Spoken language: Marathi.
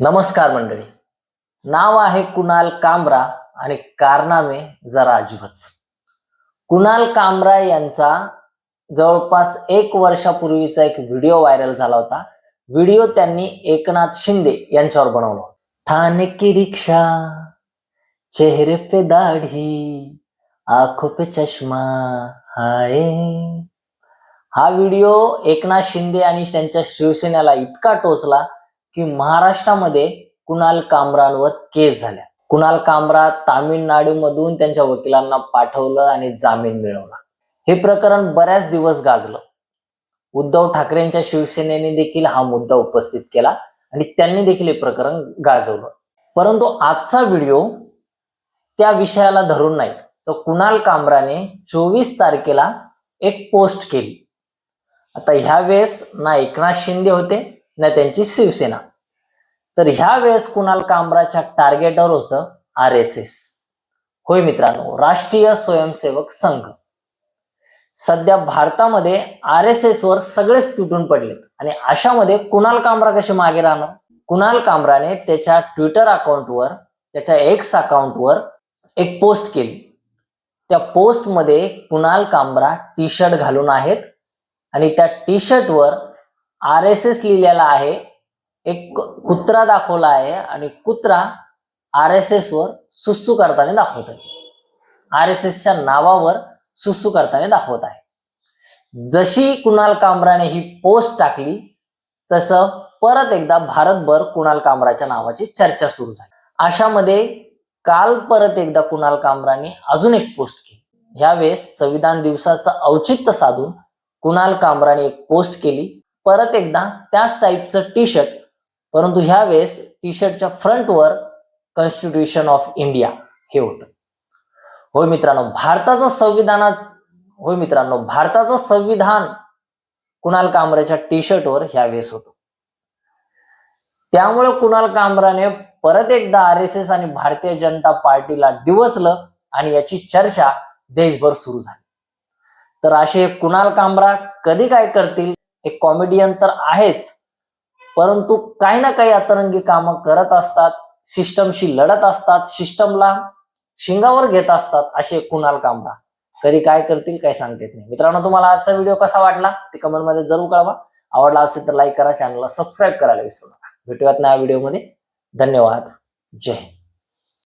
नमस्कार मंडळी. नाव आहे कुणाल कामरा आणि कारनामे जरा अजिबच कुणाल कामरा यांचा जवळपास एक वर्षापूर्वीचा एक व्हिडिओ व्हायरल झाला होता. व्हिडिओ त्यांनी एकनाथ शिंदे यांच्यावर बनवला ठाणे की रिक्षा चेहरे पे दाढी आखो पे चष्मा हाय. हा व्हिडिओ एकनाथ शिंदे आणि त्यांच्या शिवसेनेला इतका टोचला की महाराष्ट्रामध्ये कुणाल कामरांवर केस झाल्या. कुणाल कामरा तामिळनाडूमधून त्यांच्या वकिलांना पाठवलं आणि जामीन मिळवला. हे प्रकरण बऱ्याच दिवस गाजलं. उद्धव ठाकरेंच्या शिवसेनेने देखील हा मुद्दा उपस्थित केला आणि त्यांनी देखील हे प्रकरण गाजवलं. परंतु आजचा व्हिडिओ त्या विषयाला धरून नाही. तर कुणाल कामराने चोवीस तारखेला एक पोस्ट केली. आता ह्या वेळेस ना एकनाथ शिंदे होते ना त्यांची शिवसेना. तर ह्या वेळेस कुणाल कांबराच्या टार्गेटवर होतं? आर एस एस होय मित्रांनो राष्ट्रीय स्वयंसेवक संघ. सध्या भारतामध्ये आर एस एस वर सगळेच तुटून पडलेत. आणि अशामध्ये कुणाल कांबरा कसे मागे राहणार? कुणाल कांबराने त्याच्या ट्विटर अकाउंटवर त्याच्या एक्स अकाउंटवर एक पोस्ट केली. त्या पोस्टमध्ये कुणाल कांबरा टी शर्ट घालून आहेत. आणि त्या टी शर्टवर आर एस एस लिहिलेला आहे. एक कुत्रा दाखवला आहे आणि कुत्रा आर एस एस वर सुसू करताना दाखवत आहे. आर एस एसच्या नावावर सुसू करताना दाखवत आहे. जशी कुणाल कामराने ही पोस्ट टाकली तसं परत एकदा भारतभर कुणाल कामराच्या नावाची चर्चा सुरू झाली. अशामध्ये काल परत एकदा कुणाल कामराने अजून एक पोस्ट केली. ह्यावेळेस संविधान दिवसाचं औचित्य साधून कुणाल कामराने एक पोस्ट केली. परत एकदा त्याच टाईपचं टी शर्ट परंतु ह्या वेळेस टी शर्टच्या फ्रंटवर कॉन्स्टिट्युशन ऑफ इंडिया हे होतं. होय मित्रांनो भारताचं संविधानात होय मित्रांनो भारताचं संविधान कुणाल कामराच्या टी शर्टवर ह्या वेळेस होतं. त्यामुळे कुणाल कामराने परत एकदा आर एस एस आणि भारतीय जनता पार्टीला डिवसलं आणि याची चर्चा देशभर सुरू झाली. तर असे कुणाल कामरा कधी काय करतील? हे कॉमेडियन तर आहेत परंतु काही ना काही अतरंगी कामं करत असतात सिस्टमशी लढत असतात सिस्टमला शिंगावर घेत असतात असे कुणाल कामरा कधी काय करतील काही सांगता येत नाही. मित्रांनो तुम्हाला आजचा व्हिडिओ कसा वाटला ते कमेंटमध्ये जरूर कळवा. आवडला असेल तर लाईक करा चॅनलला सबस्क्राईब करायला विसरू नका. भेटूयात या व्हिडिओमध्ये धन्यवाद. जय हिंद.